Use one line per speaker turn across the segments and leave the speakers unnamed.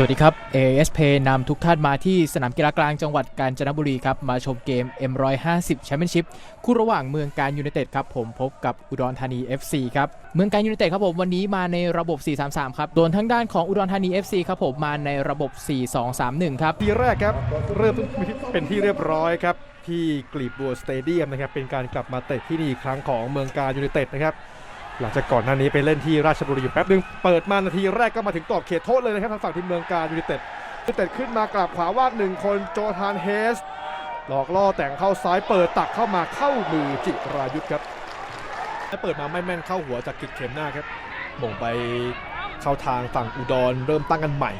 สวัสดีครับ ASP นำทุกท่านมาที่สนามกีฬากลางจังหวัดกาญจนบุรีครับ มาชมเกม M150 Championship คู่ระหว่างเมืองการยูไนเต็ดครับ ผมพบกับอุดรธานี FC ครับ เมืองการยูไนเต็ดครับผมวันนี้มาในระบบ 433 ครับโดนทั้งด้านของอุดรธานี FC ครับผมมาในระบบ 4231 ครับ
ทีแรกครับ เริ่มเป็นที่เรียบร้อยครับ ที่กลีบบัวสเตเดียมนะครับเป็นการกลับมาเตะที่นี่อีกครั้งของเมืองการยูไนเต็ดนะครับ หลังจากก่อนหน้านี้ไปเล่นที่ราชบุรีอยู่แป๊บนึงเปิดมานาทีแรกก็มาถึงกรอบเขตโทษเลยนะครับทางฝั่งทีมเมืองการยูไนเต็ดยูไนเต็ดขึ้นมากลับขวาวาดหนึ่งคนโจทานเฮส หลอกล่อแต่งเข้าซ้ายเปิดตักเข้ามาเข้ามือจิรายุทธครับและเปิดมาไม่แม่นเข้าหัวจากกิจเข็มหน้าครับมงไปเข้าทางฝั่งอุดรเริ่มตั้งกันใหม่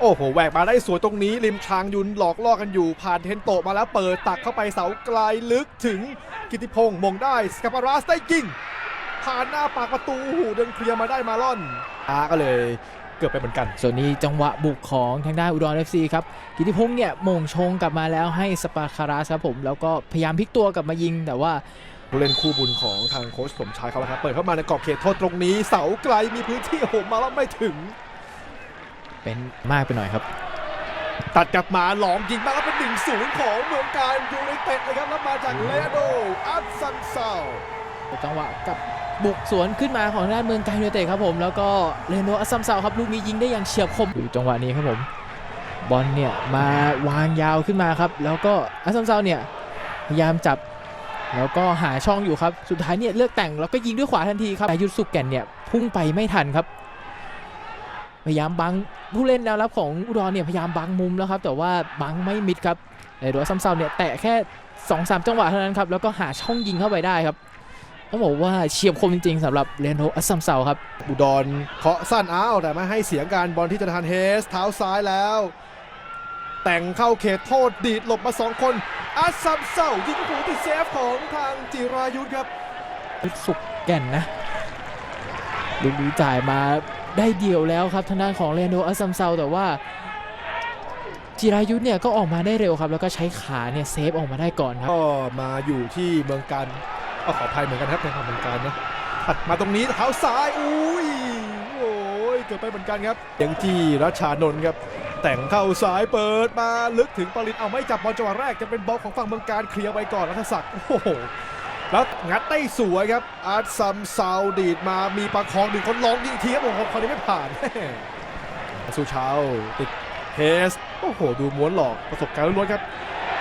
โอ้โหแหวกมาได้สวยตรงนี้ ริมชางยุนหลอกล่อกันอยู่ ผ่านเทนโตะมาแล้วเปิดตักเข้าไปเสาไกลลึกถึงกิติพงศ์มงได้สกาปารัสได้ยิง ผ่านหน้าปากประตูโอ้โหเดินเคลียร์มาได้มาล่อนอาก็เลยเกือบไปเหมือนกัน
ส่วนนี้จังหวะบุกของทางด้านอุดร FC ครับ กิติพงษ์เนี่ยโมงชงกลับมาแล้วให้สปาคาราสครับผม แล้วก็พยายามพลิกตัวกลับมายิง แต่ว่า
ผู้เล่นคู่บุญของทางโค้ชสมชายเขาแล้วครับ เปิดเข้ามาในกรอบเขตโทษตรงนี้ เสาไกลมีพื้นที่โอ้โหมาแล้วไม่ถึง
เป็นมากไปหน่อยครับ
ตัดกลับมาหลอมยิงมาแล้วเป็นหนึ่งศูนย์ของเมืองการยูไนเต็ดนะครับแล้วมาจากเลโดอัตซันเซา
จังหวะกับ บุกสวนขึ้นมาของด้านเมืองไการยูไนเต็ดครับผม แล้วก็เรโนอัสซัมเซาครับลูกนี้ยิงได้อย่างเฉียบคมดูจังหวะนี้ครับผมบอลเนี่ยมาวางยาวขึ้นมาครับ แล้วก็อัสซัมเซาเนี่ยพยายามจับแล้วก็หาช่องอยู่ครับ สุดท้ายเนี่ยเลือกแต่งแล้วก็ยิงด้วยขวาทันทีครับยุทธสุกแก่นเนี่ยพุ่งไปไม่ทันครับ พยายามบังผู้เล่นแนวรับของอุดรเนี่ยพยายามบังมุมแล้วครับ แต่ว่าบังไม่มิดครับเรโนอัสซัมเซาเนี่ยแตะแค่2อสจังหวะเท่านั้นครับแล้วก็หาช่องยิงเข้าไปได้ครับ ต้องบอกว่าเฉียบคมจริงๆสำหรับเรนโดอัสซัมเซาครับ
อุดรเคาะสั้นอ้าวแต่ไม่ให้เสียงการบอลที่จะทานเฮส เท้าซ้ายแล้ว แต่งเข้าเขตโทษดีดหลบมาสองคน อัสซัมเซายิงหูติดเซฟของทางจิรายุทธครับ
สุกแก่นนะลูกนี้จ่ายมาได้เดียวแล้วครับทางด้านของเรนโดอัสซัมเซาแต่ว่าจิรายุทธเนี่ยก็ออกมาได้เร็วครับ แล้วก็ใช้ขาเนี่ยเซฟออกมาได้ก่อนครับ
ก็มาอยู่ที่เมืองการ ก็ขออภัยเหมือนกันครับในทางเมืองการนะถัดมาตรงนี้เท้าซ้ายอุ้ยโอ้ยเกือบไปเหมือนกันครับยังที่รัชานนท์ครับ แต่งเข้าซ้ายเปิดมาลึกถึงปรินเอาไม่จับบอลจังหวะแรกจะเป็นบอลของฝั่งเมืองการเคลียร์ไปก่อนรัฐศักดิ์โอ้โหแล้วงัดได้สวยครับ อาร์ตซัมซาวดีดมามีประคองหนึ่งคนลองยิงทีครับโอ้โหคนนี้ไม่ผ่านสุชาวติดเฮสโอ้โห ดูม้วนหลอกประสบการณ์ล้วนครับ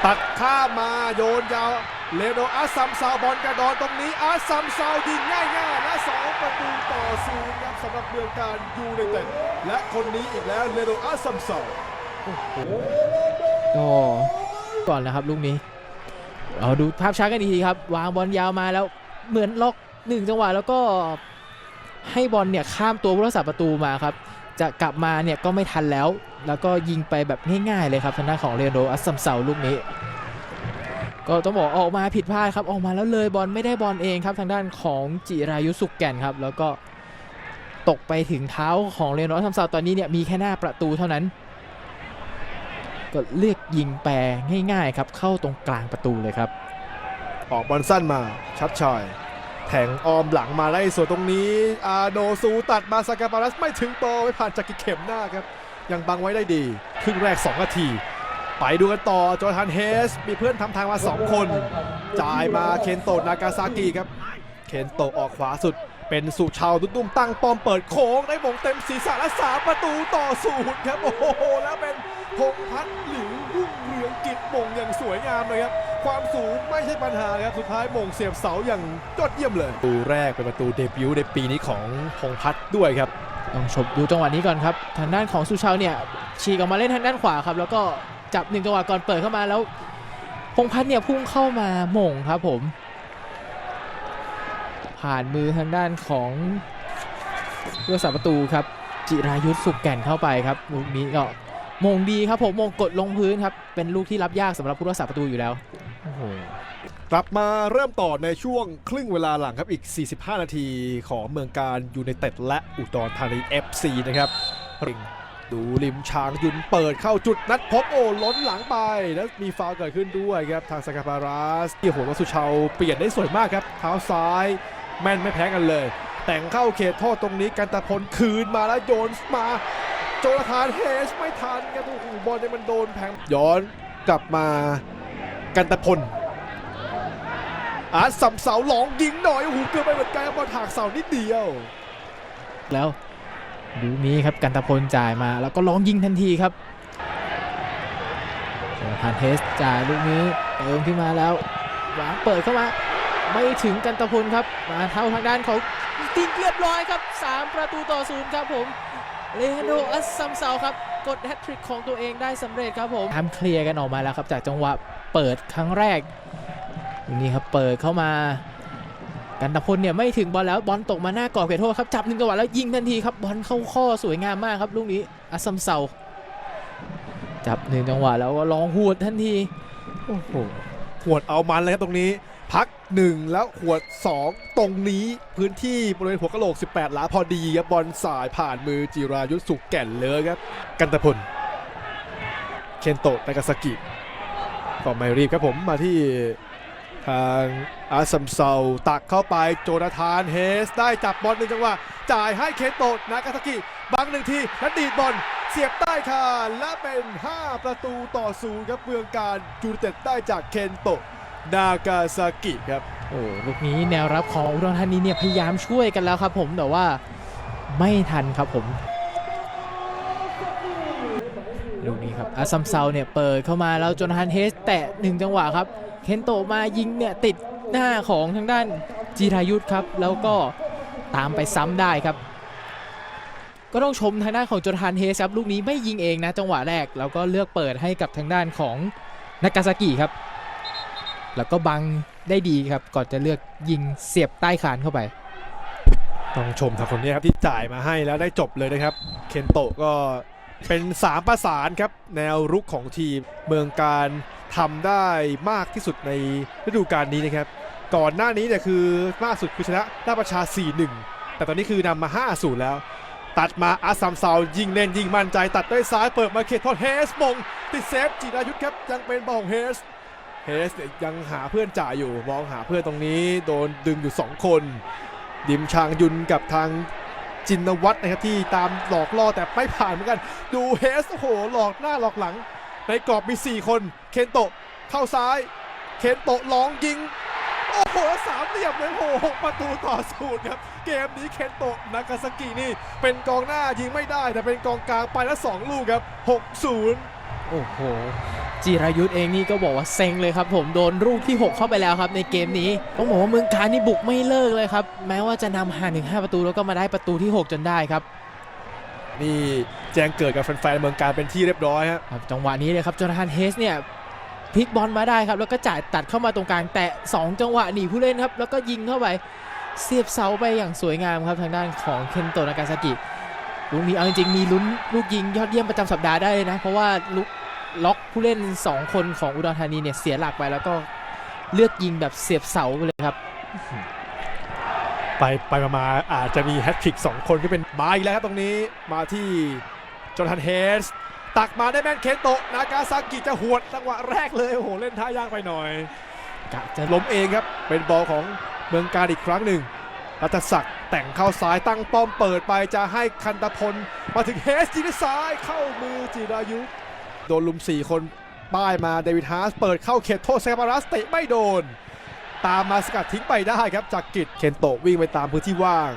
ตัดข้ามาโยนยาวเลโดอาซัมซาวบอลกระดอนตรงนี้อาซัมซาวยิงง่ายๆนะสองประตูต่อศูนย์ครับสำหรับเมืองการยูไนเต็ดและคนนี้อีกแล้วเลโดอาซัมซาว
ก็ก่อนนะครับลูกนี้เอาดูภาพช้ากันอีกทีครับ วางบอลยาวมาแล้วเหมือนล็อกหนึ่งจังหวะแล้วก็ให้บอลเนี่ยข้ามตัวผู้รักษาประตูมาครับ จะกลับมาเนี่ยก็ไม่ทันแล้ว แล้วก็ยิงไปแบบง่ายๆเลยครับทางด้านของเรโดอัสซัมเซาลูกนี้ ก็ต้องบอกออกมาผิดพลาดครับออกมาแล้วเลยบอลไม่ได้บอลเองครับทางด้านของจิรายุสุกแก่นครับ แล้วก็ตกไปถึงเท้าของเรโดอัสซัมเซาตอนนี้เนี่ยมีแค่หน้าประตูเท่านั้น ก็เลือกยิงแปรง่ายๆครับเข้าตรงกลางประตูเลยครับ
ออกบอลสั้นมาชัดชาย แทงออมหลังมาได้ส่วนตรงนี้อาโนซูตัดมาสกาปารัสไม่ถึงโตไม่ผ่านจากกิเข็มหน้าครับ ยังบังไว้ได้ดี ครึ่งแรก 2 นาที ไปดูกันต่อจอร์แดนเฮส มีเพื่อนทำทางมา 2 คน จ่ายมาเคนโตะนากาซากิครับ เคนโตะออกขวาสุด เป็นสุชาวตุ้มตั้งป้อมเปิดโค้งได้มงเต็มศีรษะและสามประตูต่อศูนย์ครับโอ้โหแล้วเป็นพงพัฒน์หลิวรุ่งเรืองกิจมงอย่างสวยงามเลยครับ ความสูงไม่ใช่ปัญหาครับ สุดท้ายมงเสียบเสาอย่างยอดเยี่ยมเลยประตูแรกเป็นประตูเดบิวต์ในปีนี้ของพงษ์พัฒน์ด้วยครับ
ต้องชมดูจังหวะนี้ก่อนครับ ทางด้านของสุชาวเนี่ยฉีกออกมาเล่นทางด้านขวาครับ แล้วก็จับหนึ่งจังหวะก่อนเปิดเข้ามาแล้ว พงษ์พัฒน์เนี่ยพุ่งเข้ามาหม่งครับผม ผ่านมือทางด้านของผู้รักษาประตูครับ จิรายุทธสุกแก่นเข้าไปครับลูกนี้ก็ มงดีครับผมมงกดลงพื้นครับ เป็นลูกที่รับยากสำหรับผู้รักษาประตูอยู่แล้ว
กลับมาเริ่มต่อในช่วงครึ่งเวลาหลังครับอีก 45 นาทีของเมืองการยูไนเต็ดและอุดรธานี FC นะครับดูริมช้างยุนเปิดเข้าจุดนัดพบโอ้ล้นหลังไป แล้วมีฟาวเกิดขึ้นด้วยครับ ทางสกาปารัสที่โหวัสุชาวเปลี่ยนได้สวยมากครับ เท้าซ้าย แม่นไม่แพ้กันเลย แต่งเข้าเขตโทษตรงนี้กันตะพลคืนมาแล้วโยนมา โจนาธานเฮสไม่ทันครับโอ้โหบอลเนี่ยมันโดนแผงย้อนกลับมากันตะพลอาร์ตสัมเสาหลองยิงหน่อยโอ้โหเกือบไปเหมือนกันครับบอลถากเสานิดเดียว
แล้วดูนี้ครับกันตะพลจ่ายมาแล้วก็ร้องยิงทันทีครับโจนาธานเฮสจ่ายลูกนี้เติมขึ้นมาแล้ววางเปิดเข้ามาไม่ถึงกันตะพลครับมาเท่าทางด้านของติงเรียบร้อยครับ 3 ประตูต่อศูนย์ครับผม เลฮันโดอัสซัมเซาครับ กดแฮตทริกของตัวเองได้สำเร็จครับผมทำเคลียร์กันออกมาแล้วครับ จากจังหวะเปิดครั้งแรก นี่ครับเปิดเข้ามา กันตะพลเนี่ยไม่ถึงบอลแล้วบอลตกมาหน้ากรอบเขตโทษครับ จับหนึ่งจังหวะแล้วยิงทันทีครับบอลเข้าข้อสวยงามมากครับลูกนี้อัสซัมเซาจับหนึ่งจังหวะแล้วก็ร้องหวดทันทีโอ้โห
หวดเอามันเลยครับตรงนี้พัก 1 แล้วหวด 2 ตรงนี้พื้นที่บริเวณหัวกะโหลก 18 หลาพอดีครับบอลสายผ่านมือจิรายุทธสุขแก่นเลยครับ กันตะพลเคนโตะนากาซากิก็ไม่รีบครับผมมาที่ทางอาซัมเซาตักเข้าไปโจนาธานเฮส ได้จับบอลหนึ่งจังหวะจ่ายให้เคนโตะนากาซากิบังหนึ่งทีแล้วดีดบอลเสียบใต้คานและเป็น 5 ประตูต่อศูนย์ครับเมืองการจูเต็ดได้จากเคนโตะ นากาซากิครับ
โอ้ลูกนี้แนวรับของอุดรธานีเนี่ยพยายามช่วยกันแล้วครับผมแต่ว่าไม่ทันครับผมลูกนี้ครับอาซัมเซาเนี่ยเปิดเข้ามาแล้วจนาธานเฮสแตะหนึ่งจังหวะครับ เคนโตมายิงเนี่ยติดหน้าของทางด้านจีรายุทธครับ แล้วก็ตามไปซ้ำได้ครับ ก็ต้องชมทางด้านของจนาธานเฮสครับ ลูกนี้ไม่ยิงเองนะจังหวะแรก แล้วก็เลือกเปิดให้กับทางด้านของนากาซากิครับ แล้วก็บังได้ดีครับ ก่อนจะเลือกยิงเสียบใต้คานเข้าไป
ต้องชมทางคนนี้ครับที่จ่ายมาให้แล้วได้จบเลยนะครับ เคนโตะก็เป็น3ประสานครับ แนวรุกของทีมเมืองการทำได้มากที่สุดในฤดูกาลนี้นะครับ ก่อนหน้านี้เนี่ยคือล่าสุดคือชนะราชประชา 4-1 แต่ตอนนี้คือนำมา 5-0 แล้ว ตัดมาอาซัมเซายิงเน้นยิงมั่นใจตัดด้วยซ้ายเปิดมาเขตโทษเฮสมงติดเซฟจิรายุทธครับยังเป็นบอลของเฮส เฮสยังหาเพื่อนจ่ายอยู่มองหาเพื่อนตรงนี้โดนดึงอยู่ 2 คน ดิมชางยุนกับทางจินวัฒน์นะครับที่ตามหลอกล่อแต่ไม่ผ่านเหมือนกัน ดูเฮสโอ้โหหลอกหน้าหลอกหลัง ในกรอบมี 4 คน เคนโตะเข้าซ้าย เคนโตะลองยิง โอ้โหสามเหลี่ยมเลยโอ้โหหกประตูต่อศูนย์ครับ เกมนี้เคนโตะนากาซากินี่ เป็นกองหน้ายิงไม่ได้แต่เป็นกองกลางไปแล้ว2ลูกครับ 6-0
โอ้โห จีรายุทธเองนี่ก็บอกว่าเซ็งเลยครับ ผมโดนลูกที่ 6 เข้าไปแล้วครับ ในเกมนี้ต้องบอกว่าเมืองการนี่บุกไม่เลิกเลยครับ แม้ว่าจะนำห่างถึง5ประตูแล้วก็มาได้ประตูที่ 6 จนได้ครับ
นี่แจ้งเกิดกับแฟนๆเมืองการเป็นที่เรียบร้อยฮะ
ครับจังหวะนี้เลยครับโจนาธานเฮสเนี่ยพลิกบอลมาได้ครับ แล้วก็จ่ายตัดเข้ามาตรงกลาง แตะ2จังหวะหนีผู้เล่นครับ แล้วก็ยิงเข้าไปเสียบเสาไปอย่างสวยงามครับทางด้านของเคนโตะนากาซากิลูกนี้เอาจริงๆมีลุ้นลูกยิงยอดเยี่ยมประจำสัปดาห์ได้เลยนะ เพราะว่าลุก ล็อกผู้เล่น 2 คนของอุดรธานีเนี่ยเสียหลักไปแล้วก็เลือกยิงแบบเสียบเสาไปเลยครับ
ไปไปมามาอาจจะมีแฮตทริก2 คนที่เป็นมาอีกแล้วครับตรงนี้มาที่จอร์แดนเฮสตักมาได้แม่นเคนโตะนากาซากิจะหวดจังหวะแรกเลยโอ้โหเล่นท่ายากไปหน่อย
จะ
ล้มเองครับเป็นบอลของเมืองการอีกครั้งหนึ่งรัตศักดิ์แต่งเข้าซ้ายตั้งป้อมเปิดไปจะให้คันตพล มาถึงเฮสยิงด้วยซ้ายเข้ามือจิรายุ โดนลุม 4 คนป้ายมาเดวิดฮาร์สเปิดเข้าเขตโทษเซปารัสเตะไม่โดน ตามมาสกัดทิ้งไปได้ครับจากกิจเคนโตะวิ่งไปตามพื้นที่ว่าง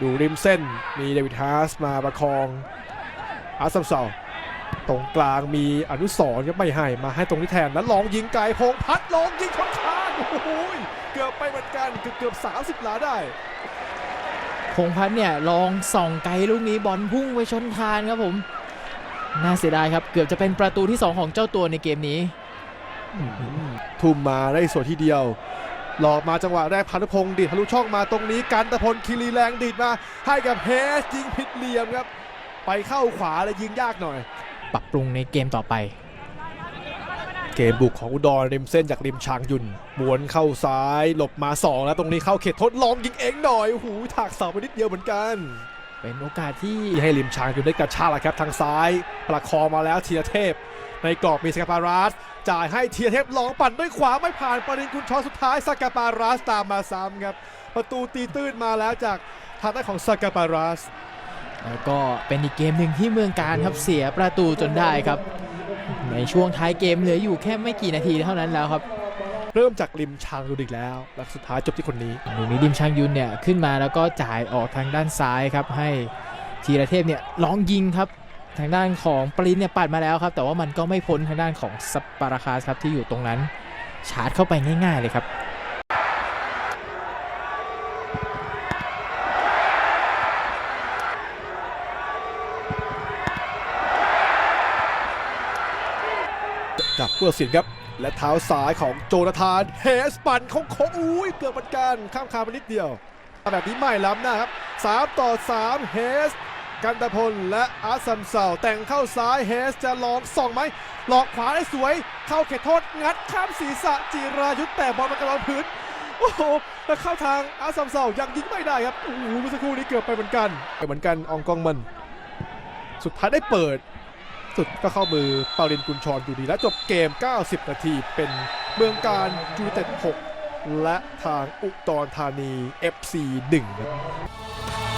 ดูริมเส้นมีเดวิดฮาร์สมาประคองอาร์ซัมเซาตรงกลางมีอนุสรณ์ครับไม่ให้มาให้ตรงนี้แทนแล้วลองยิงไกลพงพัดลองยิงชนคานโอ้โหเกือบไปเหมือนกันเกือบเกือบ30หลาได้
พงพัฒเนี่ยลองส่องไกลลูกนี้บอลพุ่งไปชนคานครับผม น่าเสียดายครับ เกือบจะเป็นประตูที่ 2 ของเจ้าตัวในเกมนี้
ทุ่มมาได้ส่วนที่เดียว หลอกมาจังหวะแรกพันธุพงศ์ดีดทะลุช่องมาตรงนี้กันตะพลคิรีแรงดีดมา ให้กับเฮสยิงผิดเหลี่ยมครับ ไปเข้าขวาเลยยิงยากหน่อย
ปรับปรุงในเกมต่อไป
เกมบุกของอุดรริมเส้นจากริมชางยุนบวนเข้าซ้ายหลบมา 2 แล้วตรงนี้เข้าเขตทดลองยิงเองหน่อยโอ้โหถากเสาไปนิดเดียวเหมือนกัน
เป็นโอกาสที่
ให้ริมชางยุนได้กระชากแล้วครับทางซ้ายประคองมาแล้วเทียเทพ ในกรอบมีสกาปารัสจ่ายให้เทียเทพลองปั่นด้วยขวาไม่ผ่านปรินกุลชอสุดท้ายสกาปารัสตามมาซ้ำครับประตูตีตื้นมาแล้วจากทางด้านของสกาปารัส
แล้วก็เป็นอีกเกมหนึ่งที่เมืองการครับเสียประตูจนได้ครับ ในช่วงท้ายเกมเหลืออยู่แค่ไม่กี่นาทีเท่านั้นแล้วครับ
เริ่มจากริมชางดูอีกแล้วและสุดท้ายจบที่คนนี้
ลูกนี้ดิมชางยุนเนี่ยขึ้นมาแล้วก็จ่ายออกทางด้านซ้ายครับให้ธีรเทพเนี่ยลองยิงครับทางด้านของปรินเนี่ยปัดมาแล้วครับ แต่ว่ามันก็ไม่พ้นทางด้านของสปาราคาสครับที่อยู่ตรงนั้น ชาร์จเข้าไปง่าย ๆ เลยครับ
จากผู้ตัดสินครับ และเท้าซ้ายของโจนาธานเฮสปันโค้งๆอุ้ยเกือบเหมือนกันข้ามคาไปนิดเดียว แบบนี้ไม่ล้ำหนะครับ 3 ต่อ 3 เฮส กันตะพลและอาซัมเซาแต่งเข้าซ้ายเฮสจะลองส่องไหมหลอกขวาได้สวย เข้าเขตโทษ งัดข้ามศีรษะจีรายุทธแต่บอลมันกระลองพื้นโอ้โหแล้วเข้าทางอาซัมเซายังยิงไม่ได้ครับโอ้โหเมื่อสักครู่นี้เกือบไปเหมือนกันเหมือนกันอองกองมัน สุดท้ายได้เปิด สุดก็เข้ามือปารินกุญชรอยู่ดีและจบเกม 90 นาทีเป็นเมืองการยูไนเต็ด 6 และทางอุดรธานี FC 1ครับ